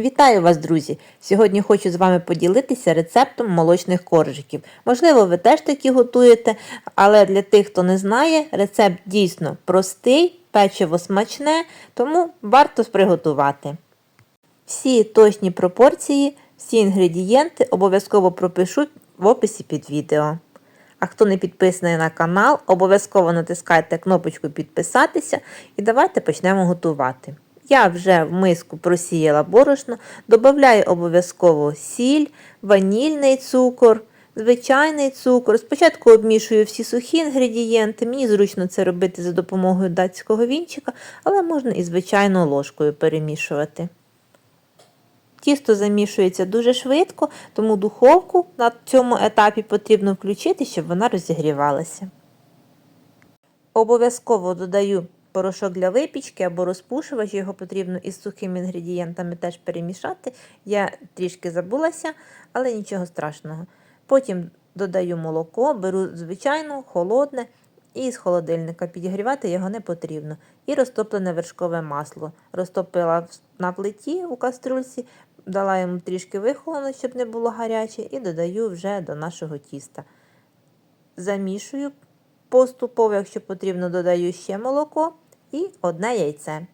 Вітаю вас, друзі! Сьогодні хочу з вами поділитися рецептом молочних коржиків. Можливо, ви теж такі готуєте, але для тих, хто не знає, рецепт дійсно простий, печиво смачне, тому варто приготувати. Всі точні пропорції, всі інгредієнти обов'язково пропишу в описі під відео. А хто не підписаний на канал, обов'язково натискайте кнопочку підписатися і давайте почнемо готувати. Я вже в миску просіяла борошно, додаю обов'язково сіль, ванільний цукор, звичайний цукор. Спочатку обмішую всі сухі інгредієнти. Мені зручно це робити за допомогою датського вінчика, але можна і звичайною ложкою перемішувати. Тісто замішується дуже швидко, тому духовку на цьому етапі потрібно включити, щоб вона розігрівалася. Обов'язково додаю порошок для випічки або розпушувач, його потрібно із сухими інгредієнтами теж перемішати. Я трішки забулася, але нічого страшного. Потім додаю молоко, беру звичайно холодне і з холодильника підігрівати його не потрібно. І розтоплене вершкове масло. Розтопила на плиті у каструльці, дала йому трішки вихолону, щоб не було гаряче, і додаю вже до нашого тіста. Замішую поступово, якщо потрібно, додаю ще молоко і одне яйце.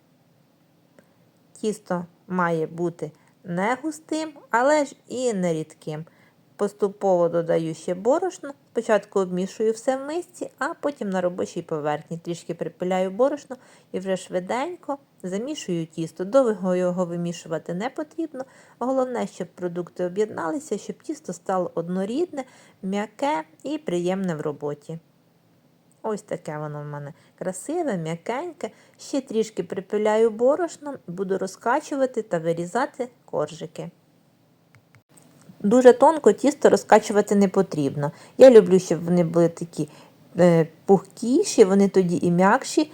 Тісто має бути не густим, але ж і не рідким. Поступово додаю ще борошно. Спочатку обмішую все в мисці, а потім на робочій поверхні. Трішки припиляю борошно і вже швиденько замішую тісто. Довго його вимішувати не потрібно. Головне, щоб продукти об'єдналися, щоб тісто стало однорідне, м'яке і приємне в роботі. Ось таке воно в мене красиве, м'якеньке. Ще трішки припиляю борошном, буду розкачувати та вирізати коржики. Дуже тонко тісто розкачувати не потрібно. Я люблю, щоб вони були такі е, пухкіші, вони тоді і м'якші.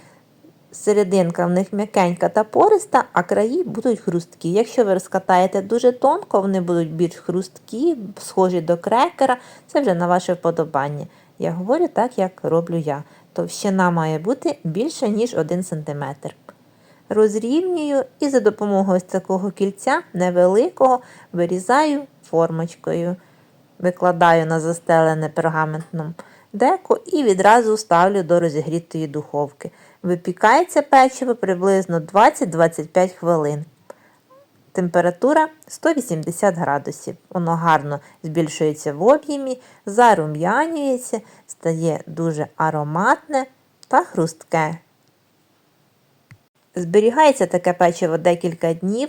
Серединка в них м'якенька та пориста, а краї будуть хрусткі. Якщо ви розкатаєте дуже тонко, вони будуть більш хрусткі, схожі до крекера. Це вже на ваше вподобання. Я говорю так, як роблю я. Товщина має бути більше, ніж 1 см. Розрівнюю і за допомогою такого кільця невеликого вирізаю формочкою. Викладаю на застелене пергаментном деко і відразу ставлю до розігрітої духовки. Випікається печиво приблизно 20-25 хвилин. Температура 180 градусів. Воно гарно збільшується в об'ємі, зарум'янюється, стає дуже ароматне та хрустке. Зберігається таке печиво декілька днів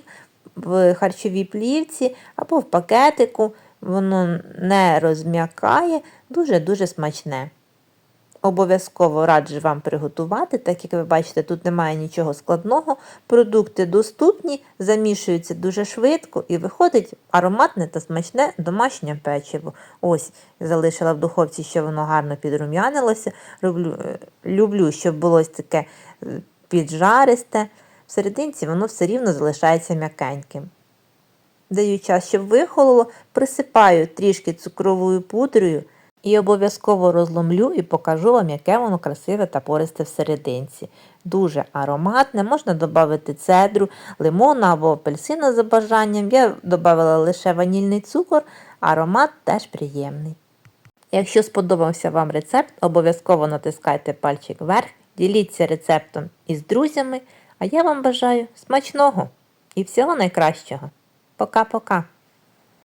в харчовій плівці або в пакетику. Воно не розм'якає, дуже-дуже смачне. Обов'язково раджу вам приготувати, так як ви бачите, тут немає нічого складного. Продукти доступні, замішуються дуже швидко і виходить ароматне та смачне домашнє печиво. Ось, залишила в духовці, щоб воно гарно підрум'янилося. Люблю, люблю, щоб було ось таке піджаристе. Всерединці воно все рівно залишається м'якеньким. Даю час, щоб вихололо, присипаю трішки цукровою пудрою. І обов'язково розломлю і покажу вам, яке воно красиве та пористе всерединці. Дуже ароматне, можна додати цедру, лимона або апельсина за бажанням. Я додала лише ванільний цукор, аромат теж приємний. Якщо сподобався вам рецепт, обов'язково натискайте пальчик вверх, діліться рецептом із друзями, а я вам бажаю смачного і всього найкращого. Пока-пока!